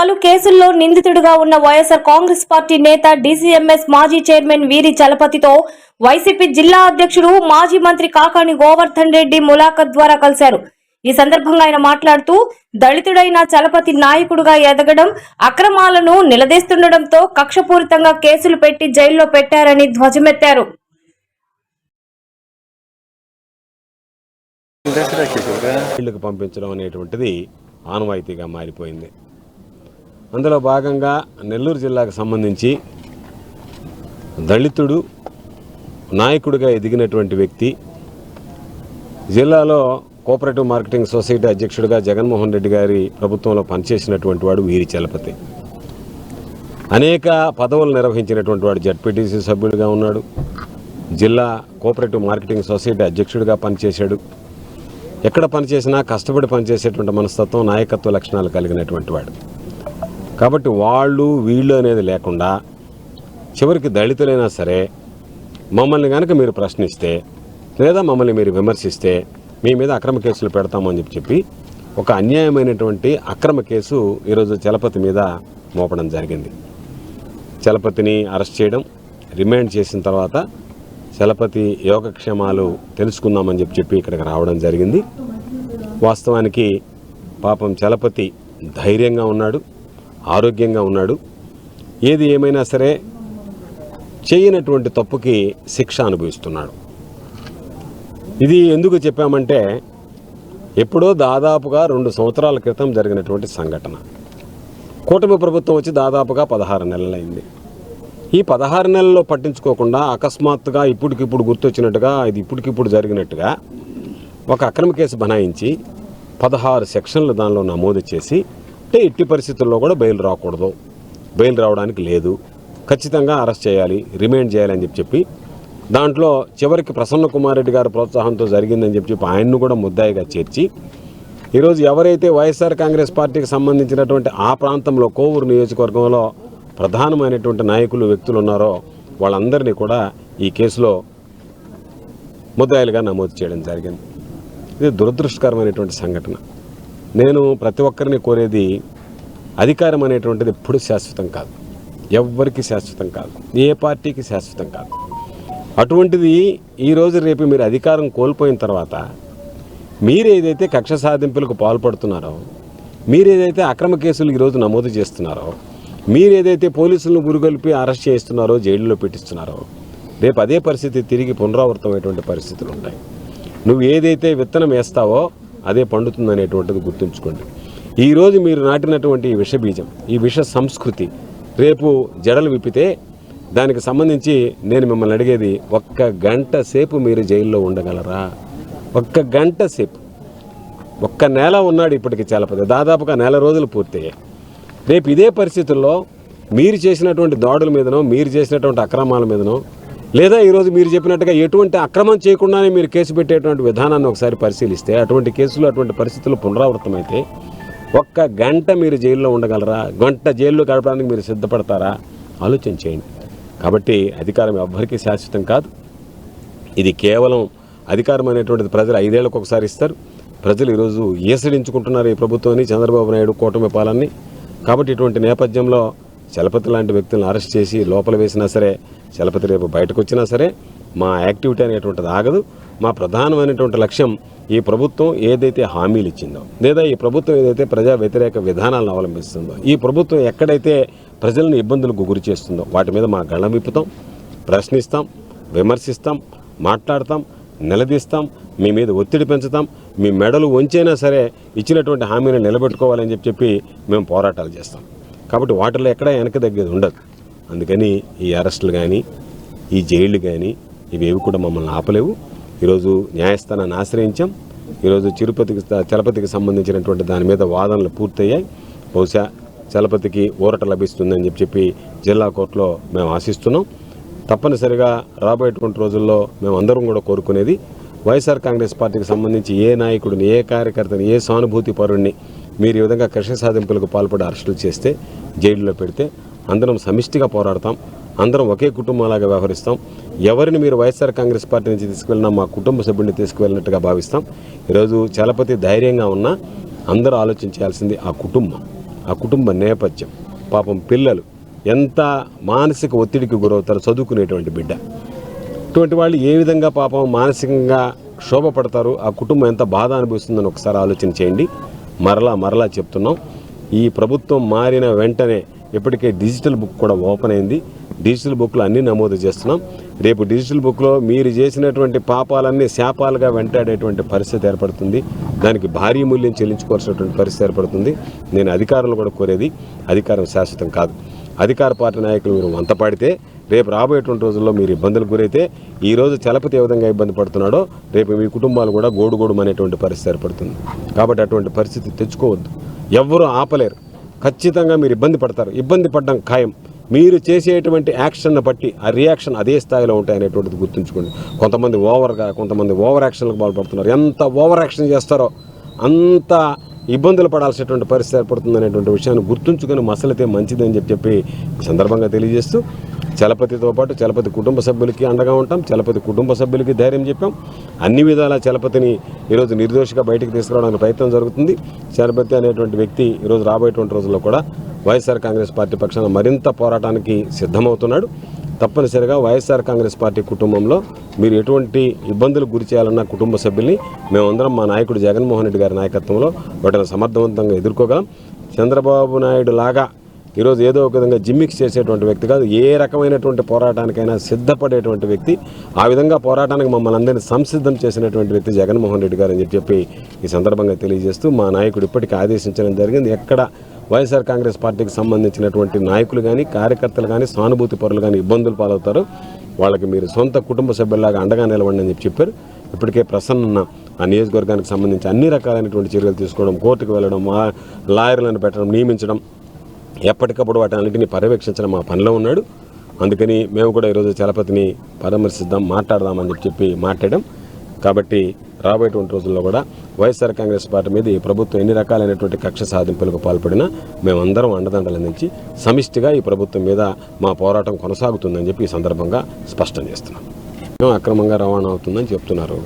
పలు కేసుల్లో నిందితుడిగా ఉన్న వైఎస్ఆర్ కాంగ్రెస్ పార్టీ నేత డీసీఎంఎస్ మాజీ చైర్మన్ వీరి చలపతితో వైసీపీ జిల్లా అధ్యక్షుడు మాజీ మంత్రి కాకాణి గోవర్ధన్ రెడ్డి ములాఖత్ ద్వారా కలిశారు. ఈ సందర్భంగా ఆయన మాట్లాడుతూ దళితుడైన చలపతి నాయకుడుగా ఎదగడం అక్రమాలను నిలదీస్తుండటంతో కక్షపూరితంగా కేసులు పెట్టి జైల్లో పెట్టారని ధ్వజమెత్తారు. పంపించడం అనేటువంటిది ఆనవాయితీగా మారిపోయింది. అందులో భాగంగా నెల్లూరు జిల్లాకు సంబంధించి దళితుడు నాయకుడిగా ఎదిగినటువంటి వ్యక్తి జిల్లాలో కోఆపరేటివ్ మార్కెటింగ్ సొసైటీ అధ్యక్షుడిగా జగన్మోహన్ రెడ్డి గారి ప్రభుత్వంలో పనిచేసినటువంటి వాడు వీరి చలపతి. అనేక పదవులు నిర్వహించినటువంటి వాడు జడ్పీటీసీ సభ్యుడిగా ఉన్నాడు. జిల్లా కోఆపరేటివ్ మార్కెటింగ్ సొసైటీ అధ్యక్షుడిగా పనిచేశాడు. ఎక్కడ పనిచేసినా కష్టపడి పనిచేసేటువంటి మనస్తత్వం నాయకత్వ లక్షణాలు కలిగినటువంటి వాడు. కాబట్టి వాళ్ళు వీళ్ళు అనేది లేకుండా చివరికి దళితులైనా సరే మమ్మల్ని కనుక మీరు ప్రశ్నిస్తే లేదా మమ్మల్ని మీరు విమర్శిస్తే మీ మీద అక్రమ కేసులు పెడతామని చెప్పి చెప్పి ఒక అన్యాయమైనటువంటి అక్రమ కేసు ఈరోజు చలపతి మీద మోపడం జరిగింది. చలపతిని అరెస్ట్ చేయడం రిమాండ్ చేసిన తర్వాత చలపతి యోగక్షేమాలు తెలుసుకుందామని చెప్పి చెప్పి ఇక్కడికి రావడం జరిగింది. వాస్తవానికి పాపం చలపతి ధైర్యంగా ఉన్నాడు. ఆరోగ్యంగా ఉన్నాడు. ఏది ఏమైనా సరే చేయనటువంటి తప్పుకి శిక్ష అనుభవిస్తున్నాడు. ఇది ఎందుకు చెప్పామంటే ఎప్పుడో దాదాపుగా రెండు సంవత్సరాల క్రితం జరిగినటువంటి సంఘటన. కూటమి ప్రభుత్వం వచ్చి దాదాపుగా పదహారు నెలలైంది. ఈ పదహారు నెలల్లో పట్టించుకోకుండా అకస్మాత్తుగా ఇప్పటికిప్పుడు గుర్తొచ్చినట్టుగా ఇది ఇప్పటికిప్పుడు జరిగినట్టుగా ఒక అక్రమ కేసు బనాయించి పదహారు సెక్షన్లు దానిలో నమోదు చేసి అంటే ఎట్టి పరిస్థితుల్లో కూడా బెయిల్ రాకూడదు. బెయిల్ రావడానికి లేదు. ఖచ్చితంగా అరెస్ట్ చేయాలి రిమైండ్ చేయాలని చెప్పి చెప్పి దాంట్లో చివరికి ప్రసన్న కుమార్ రెడ్డి గారి ప్రోత్సాహంతో జరిగిందని చెప్పి చెప్పి ఆయన్ను కూడా ముద్దాయిగా చేర్చి ఈరోజు ఎవరైతే వైఎస్ఆర్ కాంగ్రెస్ పార్టీకి సంబంధించినటువంటి ఆ ప్రాంతంలో కోవూరు నియోజకవర్గంలో ప్రధానమైనటువంటి నాయకులు వ్యక్తులు ఉన్నారో వాళ్ళందరినీ కూడా ఈ కేసులో ముద్దాయిలుగా నమోదు చేయడం జరిగింది. ఇది దురదృష్టకరమైనటువంటి సంఘటన. నేను ప్రతి ఒక్కరిని కోరేది అధికారం అనేటువంటిది ఎప్పుడు శాశ్వతం కాదు. ఎవ్వరికి శాశ్వతం కాదు. ఏ పార్టీకి శాశ్వతం కాదు. అటువంటిది ఈరోజు రేపు మీరు అధికారం కోల్పోయిన తర్వాత మీరేదైతే కక్ష సాధింపులకు పాల్పడుతున్నారో మీరేదైతే అక్రమ కేసులు ఈరోజు నమోదు చేస్తున్నారో మీరేదైతే పోలీసులను గురిగొల్పి అరెస్ట్ చేస్తున్నారో జైల్లో పెట్టిస్తున్నారో రేపు అదే పరిస్థితి తిరిగి పునరావృతమైనటువంటి పరిస్థితులు ఉంటాయి. నువ్వు ఏదైతే విత్తనం వేస్తావో అదే పండుతుంది అనేటువంటిది గుర్తుంచుకోండి ఈరోజు మీరు నాటినటువంటి ఈ విష బీజం ఈ విష సంస్కృతి రేపు జడలు విప్పితే దానికి సంబంధించి నేను మిమ్మల్ని అడిగేది ఒక్క గంట సేపు మీరు జైల్లో ఉండగలరా? ఒక్క గంట సేపు. ఒక్క నెల ఉన్నాడు ఇప్పటికి చలపతి దాదాపుగా నెల రోజులు పూర్తయ్యాయి. రేపు ఇదే పరిస్థితుల్లో మీరు చేసినటువంటి దాడుల మీదనో మీరు చేసినటువంటి అక్రమాల మీదనో లేదా ఈరోజు మీరు చెప్పినట్టుగా ఎటువంటి అక్రమం చేయకుండానే మీరు కేసు పెట్టేటువంటి విధానాన్ని ఒకసారి పరిశీలిస్తే అటువంటి కేసులు అటువంటి పరిస్థితులు పునరావృతమైతే ఒక్క గంట మీరు జైల్లో ఉండగలరా? గంట జైల్లో గడపడానికి మీరు సిద్ధపడతారా? ఆలోచన చేయండి. కాబట్టి అధికారం ఎవ్వరికీ శాశ్వతం కాదు. ఇది కేవలం అధికారం అనేటువంటిది ప్రజలు ఐదేళ్ళకు ఒకసారి ఇస్తారు. ప్రజలు ఈరోజు ఏసడించుకుంటున్నారు ఈ ప్రభుత్వాన్ని చంద్రబాబు నాయుడు కూటమి పాలన్ని. కాబట్టి ఇటువంటి నేపథ్యంలో చలపతి లాంటి వ్యక్తులను అరెస్ట్ చేసి లోపల వేసినా సరే చలపతి రేపు బయటకు వచ్చినా సరే మా యాక్టివిటీ అనేటువంటిది ఆగదు. మా ప్రధానమైనటువంటి లక్ష్యం ఈ ప్రభుత్వం ఏదైతే హామీలు ఇచ్చిందో లేదా ఈ ప్రభుత్వం ఏదైతే ప్రజా వ్యతిరేక విధానాలను అవలంబిస్తుందో ఈ ప్రభుత్వం ఎక్కడైతే ప్రజలను ఇబ్బందులకు గురి చేస్తుందో వాటి మీద మా గళం విప్పుతాం ప్రశ్నిస్తాం విమర్శిస్తాం మాట్లాడతాం నిలదీస్తాం మీ మీద ఒత్తిడి పెంచుతాం మీ మెడలు వంచైనా సరే ఇచ్చినటువంటి హామీని నిలబెట్టుకోవాలని చెప్పి చెప్పి మేము పోరాటాలు చేస్తాం. కాబట్టి వాటిలో ఎక్కడ వెనక తగ్గేది ఉండదు. అందుకని ఈ అరెస్టులు కానీ ఈ జైళ్ళు కానీ ఇవేవి కూడా మమ్మల్ని ఆపలేవు. ఈరోజు న్యాయస్థానాన్ని ఆశ్రయించాం. ఈరోజు తిరుపతికి చలపతికి సంబంధించినటువంటి దాని మీద వాదనలు పూర్తయ్యాయి. బహుశా చలపతికి ఊరట లభిస్తుందని చెప్పి చెప్పి జిల్లా కోర్టులో మేము ఆశిస్తున్నాం. తప్పనిసరిగా రాబోయేటువంటి రోజుల్లో మేము అందరం కూడా కోరుకునేది వైఎస్ఆర్ కాంగ్రెస్ పార్టీకి సంబంధించి ఏ నాయకుడిని ఏ కార్యకర్తని ఏ సానుభూతి పరుణ్ణి మీరు ఈ విధంగా కక్ష సాధింపులకు పాల్పడి అరెస్టులు చేస్తే జైల్లో పెడితే అందరం సమిష్టిగా పోరాడతాం అందరం ఒకే కుటుంబంలాగా వ్యవహరిస్తాం. ఎవరిని మీరు వైఎస్ఆర్ కాంగ్రెస్ పార్టీ నుంచి తీసుకువెళ్ళినా మా కుటుంబ సభ్యుడిని తీసుకువెళ్ళినట్టుగా భావిస్తాం. ఈరోజు చలపతి ధైర్యంగా ఉన్నా అందరూ ఆలోచించాల్సింది ఆ కుటుంబం ఆ కుటుంబ నేపథ్యం. పాపం పిల్లలు ఎంత మానసిక ఒత్తిడికి గురవుతారో చదువుకునేటువంటి బిడ్డ. ఇటువంటి వాళ్ళు ఏ విధంగా పాపం మానసికంగా క్షోభపడతారు ఆ కుటుంబం ఎంత బాధ అనుభవిస్తుందని ఒకసారి ఆలోచన చేయండి. మరలా మరలా చెప్తున్నాం. ఈ ప్రభుత్వం మారిన వెంటనే ఇప్పటికే డిజిటల్ బుక్ కూడా ఓపెన్ అయింది. డిజిటల్ బుక్లో అన్నీ నమోదు చేస్తున్నాం. రేపు డిజిటల్ బుక్లో మీరు చేసినటువంటి పాపాలన్నీ శాపాలుగా వెంటాడేటువంటి పరిస్థితి ఏర్పడుతుంది. దానికి భారీ మూల్యం చెల్లించుకోవాల్సినటువంటి పరిస్థితి ఏర్పడుతుంది. నేను అధికారులు కూడా కోరేది అధికారం శాశ్వతం కాదు. అధికార పార్టీ నాయకులు మీరు వంతపాడితే రేపు రాబోయేటువంటి రోజుల్లో మీరు ఇబ్బందులకు గురైతే ఈరోజు చలపతి ఏ విధంగా ఇబ్బంది పడుతున్నాడో రేపు మీ కుటుంబాలు కూడా గోడుగోడుమనేటువంటి పరిస్థితి ఏర్పడుతుంది. కాబట్టి అటువంటి పరిస్థితి తెచ్చుకోవద్దు. ఎవ్వరూ ఆపలేరు. ఖచ్చితంగా మీరు ఇబ్బంది పడతారు. ఇబ్బంది పడడం ఖాయం. మీరు చేసేటువంటి యాక్షన్ను బట్టి ఆ రియాక్షన్ అదే స్థాయిలో ఉంటాయనేటువంటిది గుర్తుంచుకోండి. కొంతమంది ఓవర్గా కొంతమంది ఓవర్ యాక్షన్లకు పాల్పడుతున్నారు. ఎంత ఓవర్ యాక్షన్ చేస్తారో అంత ఇబ్బందులు పడాల్సినటువంటి పరిస్థితి ఏర్పడుతుంది అనేటువంటి విషయాన్ని గుర్తుంచుకొని మసలితే మంచిదని చెప్పి చెప్పి సందర్భంగా తెలియజేస్తూ చలపతితో పాటు చలపతి కుటుంబ సభ్యులకి అండగా ఉంటాం. చలపతి కుటుంబ సభ్యులకి ధైర్యం చెప్పాం. అన్ని విధాల చలపతిని ఈరోజు నిర్దోషిగా బయటకు తీసుకురావడానికి ప్రయత్నం జరుగుతుంది. చలపతి అనేటువంటి వ్యక్తి ఈరోజు రాబోయేటువంటి రోజుల్లో కూడా వైఎస్ఆర్ కాంగ్రెస్ పార్టీ పక్షాన మరింత పోరాటానికి సిద్ధమవుతున్నాడు. తప్పనిసరిగా వైఎస్ఆర్ కాంగ్రెస్ పార్టీ కుటుంబంలో మీరు ఎటువంటి ఇబ్బందులకు గురి చేయాలన్న కుటుంబ సభ్యుల్ని మేమందరం మా నాయకుడు జగన్మోహన్ రెడ్డి గారి నాయకత్వంలో వాటిని సమర్థవంతంగా ఎదుర్కోగలం. చంద్రబాబు నాయుడు లాగా ఈరోజు ఏదో ఒక విధంగా జిమ్మిక్స్ చేసేటువంటి వ్యక్తి కాదు ఏ రకమైనటువంటి పోరాటానికైనా సిద్ధపడేటువంటి వ్యక్తి. ఆ విధంగా పోరాటానికి మమ్మల్ని అందరినీ సంసిద్ధం చేసినటువంటి వ్యక్తి జగన్మోహన్ రెడ్డి గారు అని చెప్పి చెప్పి ఈ సందర్భంగా తెలియజేస్తూ మా నాయకుడు ఇప్పటికీ ఆదేశించడం జరిగింది. ఎక్కడ వైఎస్ఆర్ కాంగ్రెస్ పార్టీకి సంబంధించినటువంటి నాయకులు కానీ కార్యకర్తలు కానీ సానుభూతి పరులు కానీ ఇబ్బందులు పాలవుతారు. వాళ్ళకి మీరు సొంత కుటుంబ సభ్యుల్లాగా అండగా నిలవండి అని చెప్పారు. ఇప్పటికే ప్రసన్న ఆ నియోజకవర్గానికి సంబంధించి అన్ని రకాలైనటువంటి చర్యలు తీసుకోవడం కోర్టుకు వెళ్ళడం లాయర్లను పెట్టడం నియమించడం ఎప్పటికప్పుడు వాటి అన్నింటినీ పర్యవేక్షించడం మా పనిలో ఉన్నాడు. అందుకని మేము కూడా ఈరోజు చలపతిని పరామర్శిద్దాం మాట్లాడదామని చెప్పి మాట్లాడాం. కాబట్టి రాబోయేటువంటి రోజుల్లో కూడా వైఎస్ఆర్ కాంగ్రెస్ పార్టీ మీద ఈ ప్రభుత్వం ఎన్ని రకాలైనటువంటి కక్ష సాధింపులకు పాల్పడినా మేమందరం అండదండలు అందించి సమిష్టిగా ఈ ప్రభుత్వం మీద మా పోరాటం కొనసాగుతుందని చెప్పి ఈ సందర్భంగా స్పష్టం చేస్తున్నాం. అక్రమంగా రవాణా అవుతుందని చెప్తున్నారు.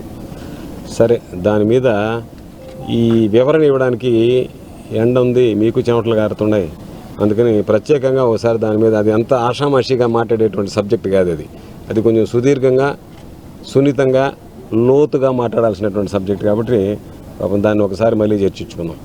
సరే దాని మీద ఈ వివరణ ఇవ్వడానికి ఎండ ఉంది మీకు చెమటలు గారుతున్నాయి. అందుకని ప్రత్యేకంగా ఒకసారి దాని మీద అది అంత ఆషామాషిగా మాట్లాడేటువంటి సబ్జెక్ట్ కాదు అది. అది కొంచెం సుదీర్ఘంగా సున్నితంగా లోతుగా మాట్లాడాల్సినటువంటి సబ్జెక్ట్ కాబట్టి పాపం దాన్ని ఒకసారి మళ్ళీ చర్చించుకుందాం.